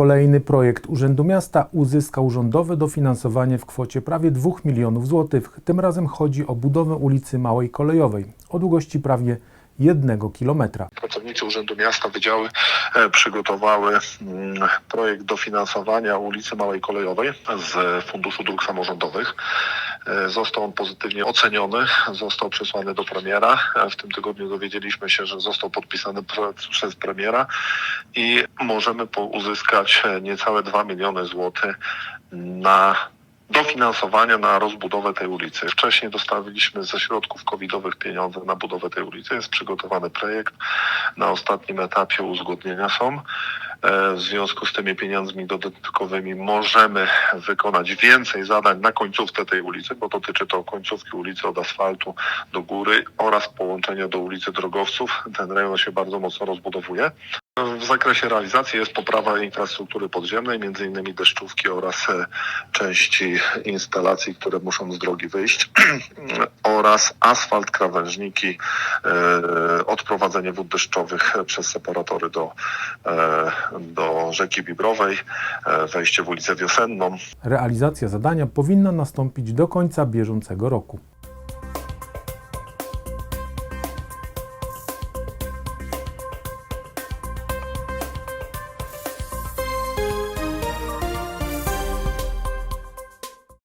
Kolejny projekt Urzędu Miasta uzyskał rządowe dofinansowanie w kwocie prawie 2 milionów złotych. Tym razem chodzi o budowę ulicy Małej Kolejowej o długości prawie 1 kilometra. Pracownicy Urzędu Miasta, wydziały e, przygotowały mm, projekt dofinansowania ulicy Małej Kolejowej z Funduszu Dróg Samorządowych. E, Został on pozytywnie oceniony, został przesłany do premiera. E, W tym tygodniu dowiedzieliśmy się, że został podpisany przez premiera i możemy uzyskać e, niecałe 2 miliony złotych na dofinansowania na rozbudowę tej ulicy. Wcześniej dostawiliśmy ze środków covidowych pieniądze na budowę tej ulicy. Jest przygotowany projekt. Na ostatnim etapie uzgodnienia są. E, W związku z tymi pieniędzmi dodatkowymi możemy wykonać więcej zadań na końcówce tej ulicy, bo dotyczy to końcówki ulicy od asfaltu do góry oraz połączenia do ulicy Drogowców. Ten rejon się bardzo mocno rozbudowuje. W zakresie realizacji jest poprawa infrastruktury podziemnej, między innymi deszczówki oraz e, części instalacji, które muszą z drogi wyjść oraz asfalt, krawężniki, e, odprowadzenie wód deszczowych przez separatory do, e, do rzeki Bibrowej, wejście w ulicę Wiosenną, Realizacja zadania powinna nastąpić do końca bieżącego roku.